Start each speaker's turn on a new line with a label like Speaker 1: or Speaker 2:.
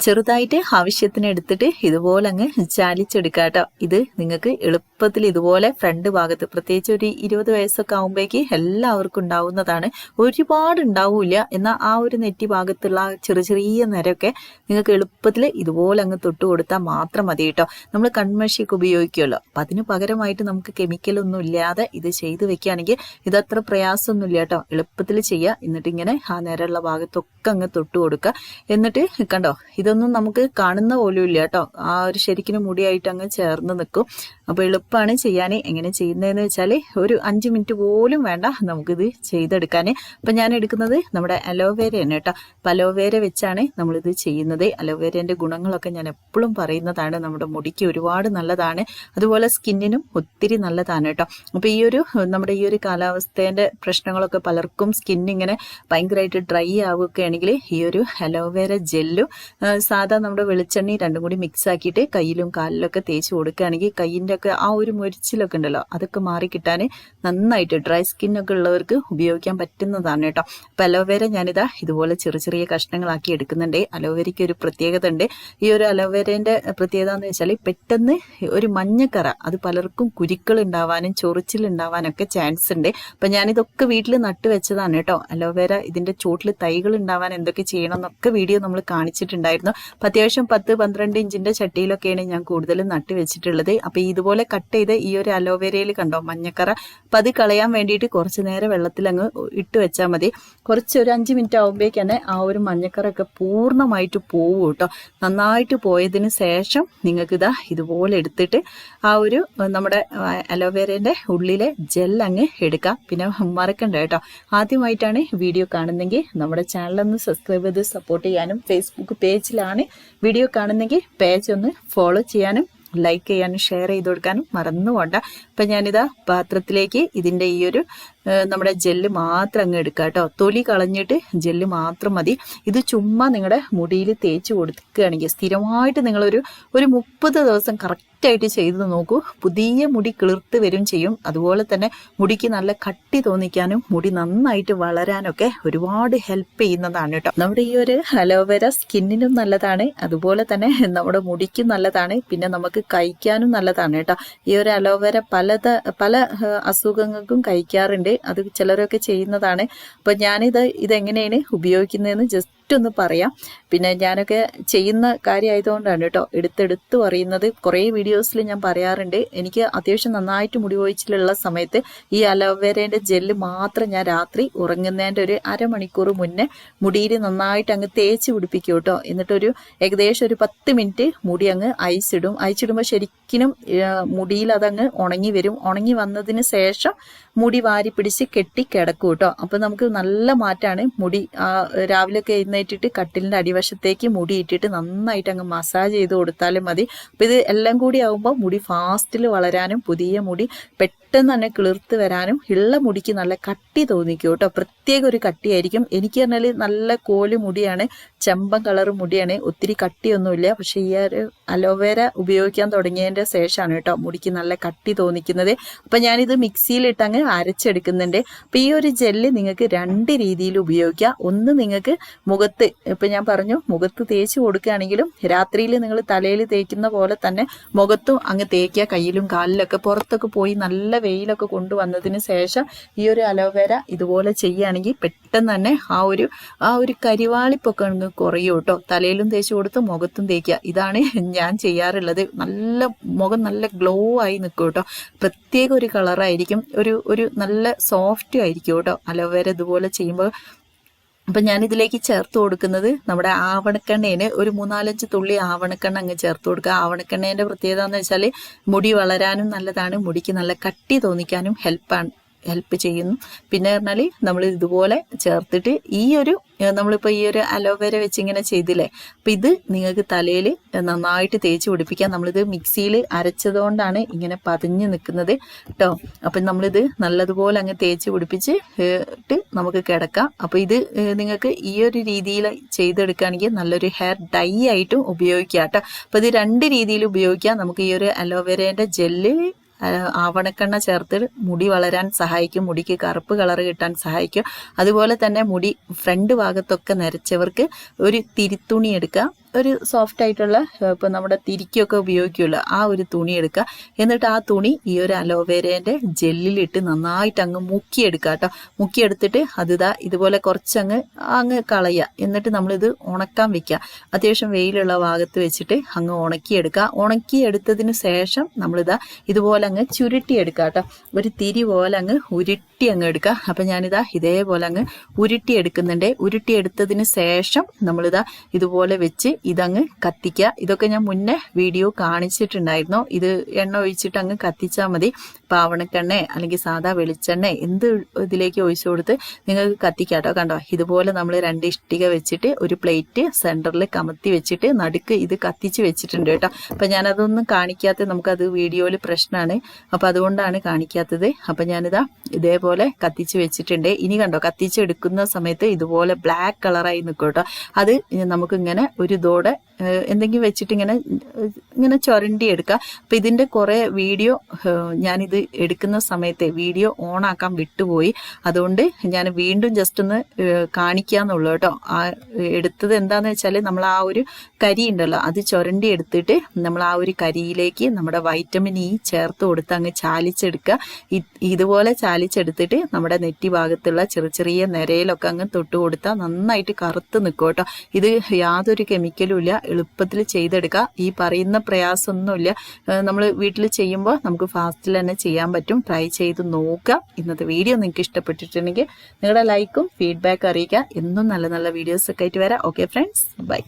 Speaker 1: ചെറുതായിട്ട് ആവശ്യത്തിന് എടുത്തിട്ട് ഇതുപോലെ അങ്ങ് ചാലിച്ചെടുക്കുക കേട്ടോ ഇത് നിങ്ങൾക്ക് എളുപ്പത്തിൽ ഇതുപോലെ ഫ്രണ്ട് ഭാഗത്ത് പ്രത്യേകിച്ച് ഒരു ഇരുപത് വയസ്സൊക്കെ ആകുമ്പോഴേക്ക് എല്ലാവർക്കും ഉണ്ടാവുന്നതാണ്. ഒരുപാട് ഉണ്ടാവില്ല. എന്നാൽ ആ ഒരു നെറ്റി ഭാഗത്തുള്ള ചെറിയ ചെറിയ നിരയൊക്കെ നിങ്ങൾക്ക് എളുപ്പത്തിൽ ഇതുപോലെ അങ്ങ് തൊട്ട് കൊടുത്താൽ മാത്രം മതി കേട്ടോ. നമ്മൾ കൺമഷിയൊക്കെ ഉപയോഗിക്കുമല്ലോ. അപ്പം അതിന് പകരമായിട്ട് നമുക്ക് കെമിക്കലൊന്നും ഇല്ലാതെ ഇത് ചെയ്ത് വെക്കുകയാണെങ്കിൽ ഇതത്ര പ്രയാസമൊന്നുമില്ല കേട്ടോ. എളുപ്പത്തിൽ ചെയ്യുക. എന്നിട്ട് ഇങ്ങനെ ആ നിരയുള്ള ഭാഗത്തൊക്കെ അങ്ങ് തൊട്ട് കൊടുക്കുക. എന്നിട്ട് കണ്ടോ ഇതൊന്നും നമുക്ക് കാണുന്ന പോലും ഇല്ല കേട്ടോ. ആ ഒരു ശരിക്കും മുടിയായിട്ട് അങ്ങ് ചേർന്ന് നിൽക്കും. അപ്പോൾ എളുപ്പമാണ് ചെയ്യാൻ എങ്ങനെ ചെയ്യുന്നതെന്ന് വെച്ചാൽ ഒരു അഞ്ച് മിനിറ്റ് പോലും വേണ്ട നമുക്കിത് ചെയ്തെടുക്കാൻ അപ്പം ഞാൻ എടുക്കുന്നത് നമ്മുടെ അലോവേരയാണ് കേട്ടോ. അപ്പം അലോവേര വെച്ചാണ് നമ്മളിത് ചെയ്യുന്നത്. അലോവേരേന്റെ ഗുണങ്ങളൊക്കെ ഞാൻ എപ്പോഴും പറയുന്നതാണ്. നമ്മുടെ മുടിക്ക് ഒരുപാട് നല്ലതാണ്. അതുപോലെ സ്കിന്നിനും ഒത്തിരി നല്ലതാണ് കേട്ടോ. അപ്പോൾ ഈ ഒരു നമ്മുടെ ഈ ഒരു കാലാവസ്ഥേന്റെ പ്രശ്നങ്ങളൊക്കെ പലർക്കും സ്കിന്നിങ്ങനെ ഭയങ്കരമായിട്ട് ഡ്രൈ ആവുകയാണെങ്കിൽ ഈ ഒരു അലോവേര ജെല്ലും സാധാ നമ്മുടെ വെളിച്ചെണ്ണി രണ്ടും കൂടി മിക്സ് ആക്കിയിട്ട് കയ്യിലും കാലിലൊക്കെ തേച്ച് കൊടുക്കുകയാണെങ്കിൽ കയ്യിന്റെ ഒക്കെ ആ ഒരു മുരിച്ചിലൊക്കെ ഉണ്ടല്ലോ അതൊക്കെ മാറി കിട്ടാൻ നന്നായിട്ട് ഡ്രൈ സ്കിന്നൊക്കെ ഉള്ളവർക്ക് ഉപയോഗിക്കാൻ പറ്റുന്നതാണ് കേട്ടോ. അപ്പം അലോവേര ഞാനിതാ ഇതുപോലെ ചെറിയ ചെറിയ കഷ്ണങ്ങളാക്കി എടുക്കുന്നുണ്ട്. അലോവേരയ്ക്ക് ഒരു പ്രത്യേകത ഉണ്ട്. ഈ ഒരു അലോവേരേന്റെ പ്രത്യേകത എന്ന് വെച്ചാൽ പെട്ടെന്ന് ഒരു മഞ്ഞക്കറ അത് പലർക്കും കുരുക്കൾ ഉണ്ടാവാനും ചൊറിച്ചിലുണ്ടാവാനൊക്കെ ചാൻസ് ഉണ്ട്. അപ്പം ഞാനിതൊക്കെ വീട്ടിൽ നട്ടു വെച്ചതാണ് കേട്ടോ. അലോവേര ഇതിന്റെ ചോട്ടിൽ തൈകൾ ഉണ്ടാവാൻ എന്തൊക്കെ ചെയ്യണം എന്നൊക്കെ വീഡിയോ നമ്മൾ കാണിച്ചിട്ടുണ്ടായിരുന്നു. അപ്പം അത്യാവശ്യം പത്ത് പന്ത്രണ്ട് ഇഞ്ചിന്റെ ചട്ടിയിലൊക്കെയാണ് ഞാൻ കൂടുതലും നട്ട് വെച്ചിട്ടുള്ളത്. അപ്പം ഇതുപോലെ കട്ട് ചെയ്ത് ഈ ഒരു അലോവേരയിൽ കണ്ടോ മഞ്ഞക്കറ? അപ്പം അത് കളയാൻ വേണ്ടിയിട്ട് കുറച്ച് നേരം വെള്ളത്തിൽ അങ്ങ് ഇട്ട് വെച്ചാൽ മതി. കുറച്ച് ഒരു അഞ്ച് മിനിറ്റ് ആകുമ്പോഴേക്ക് തന്നെ ആ ഒരു മഞ്ഞക്കറൊക്കെ പൂർണമായിട്ട് പോവും കേട്ടോ. നന്നായിട്ട് പോയതിന് ശേഷം നിങ്ങൾക്ക് ഇതാ ഇതുപോലെ എടുത്തിട്ട് ആ ഒരു നമ്മുടെ അലോവേരേന്റെ ഉള്ളിലെ ജെൽ അങ്ങ് എടുക്കാം. പിന്നെ മറക്കണ്ട കേട്ടോ. ആദ്യമായിട്ടാണ് വീഡിയോ കാണുന്നെങ്കിൽ നമ്മുടെ ചാനലൊന്ന് സബ്സ്ക്രൈബ് ചെയ്ത് സപ്പോർട്ട് ചെയ്യാനും ഫേസ്ബുക്ക് പേജിലാണ് വീഡിയോ കാണുന്നെങ്കിൽ പേജ് ഒന്ന് ഫോളോ ചെയ്യാനും ലൈക്ക് ചെയ്യാനും ഷെയർ ചെയ്ത് കൊടുക്കാനും മറന്നു പോണ്ട. അപ്പം ഞാനിതാ പാത്രത്തിലേക്ക് ഇതിന്റെ ഈ ഒരു നമ്മുടെ ജെല്ല് മാത്രം അങ്ങ് എടുക്കുക കേട്ടോ തൊലി കളഞ്ഞിട്ട് ജെല്ല് മാത്രം മതി. ഇത് ചുമ്മാ നിങ്ങളുടെ മുടിയിൽ തേച്ച് കൊടുക്കുകയാണെങ്കിൽ സ്ഥിരമായിട്ട് നിങ്ങളൊരു ഒരു മുപ്പത് ദിവസം കറക്റ്റായിട്ട് ചെയ്ത് നോക്കൂ. പുതിയ മുടി കിളിർത്ത് വരും ചെയ്യും. അതുപോലെ തന്നെ മുടിക്ക് നല്ല കട്ടി തോന്നിക്കാനും മുടി നന്നായിട്ട് വളരാനൊക്കെ ഒരുപാട് ഹെൽപ്പ് ചെയ്യുന്നതാണ് കേട്ടോ. നമ്മുടെ ഈ ഒരു അലോവേര സ്കിന്നിനും നല്ലതാണ്. അതുപോലെ തന്നെ നമ്മുടെ മുടിക്കും നല്ലതാണ്. പിന്നെ നമുക്ക് കഴിക്കാനും നല്ലതാണ് കേട്ടോ. ഈ ഒരു അലോവേര പലത പല അസുഖങ്ങൾക്കും കഴിക്കാറുണ്ട്. അത് ചിലരൊക്കെ ചെയ്യുന്നതാണ്. അപ്പോൾ ഞാനിത് ഇതെങ്ങനെയാണ് ഉപയോഗിക്കുന്നതെന്ന് ജസ്റ്റ് ഒന്ന് പറയാം. പിന്നെ ഞാനൊക്കെ ചെയ്യുന്ന കാര്യമായതുകൊണ്ടാണ് കേട്ടോ എടുത്തെടുത്ത് പറയുന്നത്. കുറേ വീഡിയോസിൽ ഞാൻ പറയാറുണ്ട്. എനിക്ക് അത്യാവശ്യം നന്നായിട്ട് മുടി കൊഴിച്ചിലുള്ള സമയത്ത് ഈ അലോവേരേന്റെ ജെല്ല് മാത്രം ഞാൻ രാത്രി ഉറങ്ങുന്നതിന്റെ ഒരു അരമണിക്കൂർ മുന്നേ മുടിയിൽ നന്നായിട്ട് അങ്ങ് തേച്ച് പിടിപ്പിക്കും കേട്ടോ. എന്നിട്ടൊരു ഏകദേശം ഒരു പത്ത് മിനിറ്റ് മുടി അങ്ങ് അയച്ചിടും അയച്ചിടുമ്പോൾ ശരിക്കും മുടിയിൽ അതങ്ങ് ഉണങ്ങി വരും. ഉണങ്ങി വന്നതിന് ശേഷം മുടി വാരി പിടിച്ച് കെട്ടി കിടക്കും കേട്ടോ അപ്പം നമുക്ക് നല്ല മാറ്റാണ് മുടി രാവിലെയൊക്കെ എഴുന്നേറ്റിട്ട് കട്ടിലിന്റെ അടിവശത്തേക്ക് മുടി ഇട്ടിട്ട് നന്നായിട്ട് അങ്ങ് മസാജ് ചെയ്ത് കൊടുത്താലും മതി. അപ്പം ഇത് എല്ലാം കൂടി ആകുമ്പോൾ മുടി ഫാസ്റ്റിൽ വളരാനും പുതിയ മുടി പെട്ടെന്ന് തന്നെ കിളിർത്ത് വരാനും ഉള്ള മുടിക്ക് നല്ല കട്ടി തോന്നിക്കും കേട്ടോ. പ്രത്യേക ഒരു കട്ടിയായിരിക്കും. എനിക്ക് പറഞ്ഞാൽ നല്ല കോൽ മുടിയാണ് ചെമ്പൻ കളർ മുടിയാണ് ഒത്തിരി കട്ടിയൊന്നുമില്ല. പക്ഷേ ഈ ഒരു അലോവേര ഉപയോഗിക്കാൻ തുടങ്ങിയതിന്റെ ശേഷമാണ് കേട്ടോ മുടിക്ക് നല്ല കട്ടി തോന്നിക്കുന്നത്. അപ്പം ഞാനിത് മിക്സിയിലിട്ട് അങ്ങ് അരച്ചെടുക്കുന്നുണ്ട്. അപ്പം ഈ ഒരു ജെല്ല് നിങ്ങൾക്ക് രണ്ട് രീതിയിൽ ഉപയോഗിക്കാം. ഒന്ന് നിങ്ങൾക്ക് മുഖത്ത് ഇപ്പം ഞാൻ പറഞ്ഞു മുഖത്ത് തേച്ച് കൊടുക്കുകയാണെങ്കിലും രാത്രിയിൽ നിങ്ങൾ തലയിൽ തേക്കുന്ന പോലെ തന്നെ മുഖത്തും അങ്ങ് തേക്കുക കയ്യിലും കാലിലൊക്കെ പുറത്തൊക്കെ പോയി നല്ല വെയിലൊക്കെ കൊണ്ടുവന്നതിന് ശേഷം ഈ ഒരു അലോവേര ഇതുപോലെ ചെയ്യുകയാണെങ്കിൽ പെട്ടെന്ന് തന്നെ ആ ഒരു ആ ഒരു കരിവാളിപ്പൊക്കെ കുറയും കേട്ടോ. തലയിലും തേച്ച് കൊടുത്ത് മുഖത്തും തേക്കുക. ഇതാണ് ഞാൻ ചെയ്യാറുള്ളത്. നല്ല മുഖം നല്ല ഗ്ലോ ആയി നിൽക്കും കേട്ടോ. പ്രത്യേക ഒരു കളറായിരിക്കും ഒരു ഒരു നല്ല സോഫ്റ്റ് ആയിരിക്കും കേട്ടോ. അലോവേര ഇതുപോലെ ചെയ്യുമ്പോൾ അപ്പം ഞാനിതിലേക്ക് ചേർത്ത് കൊടുക്കുന്നത് നമ്മുടെ ആവണക്കെണ്ണേന് ഒരു മൂന്നാലഞ്ച് തുള്ളി ആവണക്കെണ്ണ അങ്ങ് ചേർത്ത് കൊടുക്കുക. ആവണക്കെണ്ണേന്റെ പ്രത്യേകത എന്ന് വെച്ചാൽ മുടി വളരാനും നല്ലതാണ്. മുടിക്ക് നല്ല കട്ടി തോന്നിക്കാനും ഹെൽപ്പാണ് ഹെൽപ്പ് ചെയ്യുന്നു. പിന്നെ പറഞ്ഞാൽ നമ്മൾ ഇതുപോലെ ചേർത്തിട്ട് ഈ ഒരു നമ്മളിപ്പോൾ ഈ ഒരു അലോവേര വെച്ച് ഇങ്ങനെ ചെയ്തില്ലേ? അപ്പം ഇത് നിങ്ങൾക്ക് തലയിൽ നന്നായിട്ട് തേച്ച് പിടിപ്പിക്കാം. നമ്മളിത് മിക്സിയിൽ അരച്ചതുകൊണ്ടാണ് ഇങ്ങനെ പതിഞ്ഞ് നിൽക്കുന്നത് കേട്ടോ അപ്പം നമ്മളിത് നല്ലതുപോലെ അങ്ങ് തേച്ച് പിടിപ്പിച്ച് ഇട്ട് നമുക്ക് കിടക്കാം. അപ്പോൾ ഇത് നിങ്ങൾക്ക് ഈ ഒരു രീതിയിൽ ചെയ്തെടുക്കുകയാണെങ്കിൽ നല്ലൊരു ഹെയർ ഡൈ ആയിട്ടും ഉപയോഗിക്കാം കേട്ടോ അപ്പോൾ ഇത് രണ്ട് രീതിയിൽ ഉപയോഗിക്കാം. നമുക്ക് ഈ ഒരു അലോവേരേന്റെ ജെല്ല് ആവണക്കെണ്ണ ചേർത്ത് മുടി വളരാൻ സഹായിക്കും. മുടിക്ക് കറുപ്പ് കളർ കിട്ടാൻ സഹായിക്കും. അതുപോലെ തന്നെ മുടി ഫ്രണ്ട് ഭാഗത്തൊക്കെ നരച്ചവർക്ക് ഒരു തിരിത്തുണി എടുക്കുക ഒരു സോഫ്റ്റ് ആയിട്ടുള്ള ഇപ്പം നമ്മുടെ തിരിക്കൊക്കെ ഉപയോഗിക്കുമല്ലോ ആ ഒരു തുണി എടുക്കുക. എന്നിട്ട് ആ തുണി ഈ ഒരു അലോവേരേന്റെ ജെല്ലിലിട്ട് നന്നായിട്ട് അങ്ങ് മുക്കിയെടുക്കുക കേട്ടോ. മുക്കിയെടുത്തിട്ട് അത് ഇതാ ഇതുപോലെ കുറച്ചങ്ങ് അങ്ങ് കളയുക. എന്നിട്ട് നമ്മളിത് ഉണക്കാൻ വെക്കുക. അത്യാവശ്യം വെയിലുള്ള ഭാഗത്ത് വെച്ചിട്ട് അങ്ങ് ഉണക്കിയെടുക്കുക. ഉണക്കിയെടുത്തതിന് ശേഷം നമ്മളിതാ ഇതുപോലെ അങ്ങ് ചുരുട്ടിയെടുക്കുക കേട്ടോ. ഒരു തിരി പോലെ അങ്ങ് ഉരുട്ടി അങ്ങ് എടുക്കുക. അപ്പം ഞാനിതാ ഇതേപോലെ അങ്ങ് ഉരുട്ടിയെടുക്കുന്നുണ്ട്. ഉരുട്ടിയെടുത്തതിന് ശേഷം നമ്മളിതാ ഇതുപോലെ വെച്ച് ഇതങ്ങ് കത്തിക്കുക ഇതൊക്കെ ഞാൻ മുന്നേ വീഡിയോ കാണിച്ചിട്ടുണ്ടായിരുന്നു. ഇത് എണ്ണ ഒഴിച്ചിട്ട് അങ്ങ് കത്തിച്ചാൽ മതി. പാവണക്കെണ്ണ അല്ലെങ്കിൽ സാധാ വെളിച്ചെണ്ണ എന്ത് ഇതിലേക്ക് ഒഴിച്ചു കൊടുത്ത് നിങ്ങൾക്ക് കത്തിക്കാട്ടോ. കണ്ടോ? ഇതുപോലെ നമ്മൾ രണ്ട് ഇഷ്ടിക വെച്ചിട്ട് ഒരു പ്ലേറ്റ് സെന്ററിൽ കമത്തി വെച്ചിട്ട് നടുക്ക് ഇത് കത്തിച്ച് വെച്ചിട്ടുണ്ട് കേട്ടോ. അപ്പം ഞാനതൊന്നും കാണിക്കാത്ത നമുക്കത് വീഡിയോയിൽ പ്രശ്നമാണ്. അപ്പോൾ അതുകൊണ്ടാണ് കാണിക്കാത്തത്. അപ്പം ഞാനിതാ ഇതേപോലെ കത്തിച്ച് വെച്ചിട്ടുണ്ട്. ഇനി കണ്ടോ? കത്തിച്ച് എടുക്കുന്ന സമയത്ത് ഇതുപോലെ ബ്ലാക്ക് കളറായി നിൽക്കും കേട്ടോ. അത് നമുക്കിങ്ങനെ ഒരു ഇതോടെ എന്തെങ്കിലും വെച്ചിട്ട് ഇങ്ങനെ ഇങ്ങനെ ചൊരണ്ടി എടുക്കുക അപ്പം ഇതിന്റെ കുറേ വീഡിയോ ഞാനിത് എടുക്കുന്ന സമയത്തെ വീഡിയോ ഓൺ ആക്കാൻ വിട്ടുപോയി. അതുകൊണ്ട് ഞാൻ വീണ്ടും ജസ്റ്റ് ഒന്ന് കാണിക്കുക എന്നുള്ളൂ കേട്ടോ. ആ എടുത്തത് എന്താണെന്ന് വെച്ചാൽ നമ്മൾ ആ ഒരു കരി ഉണ്ടല്ലോ അത് ചൊരണ്ടി എടുത്തിട്ട് നമ്മൾ ആ ഒരു കരിയിലേക്ക് നമ്മുടെ വൈറ്റമിൻ ഇ ചേർത്ത് കൊടുത്ത് അങ്ങ് ചാലിച്ചെടുക്കുക ഇതുപോലെ ചാലിച്ചെടുത്തിട്ട് നമ്മുടെ നെറ്റി ഭാഗത്തുള്ള ചെറിയ ചെറിയ നിരയിലൊക്കെ അങ്ങ് തൊട്ട് കൊടുത്താൽ നന്നായിട്ട് കറുത്ത് നിൽക്കും കേട്ടോ. ഇത് യാതൊരു കെമിക്കലും ഇല്ല. എളുപ്പത്തിൽ ചെയ്തെടുക്കുക. ഈ പറയുന്ന പ്രയാസമൊന്നുമില്ല. നമ്മൾ വീട്ടിൽ ചെയ്യുമ്പോൾ നമുക്ക് ഫാസ്റ്റിൽ തന്നെ ചെയ്യാൻ പറ്റും. ട്രൈ ചെയ്ത് നോക്കുക. ഇന്നത്തെ വീഡിയോ നിങ്ങൾക്ക് ഇഷ്ടപ്പെട്ടിട്ടുണ്ടെങ്കിൽ നിങ്ങളുടെ ലൈക്കും ഫീഡ്ബാക്കും അറിയിക്കുക. എന്നും നല്ല നല്ല വീഡിയോസൊക്കെ ആയിട്ട് വരാം. Okay friends. ബൈ.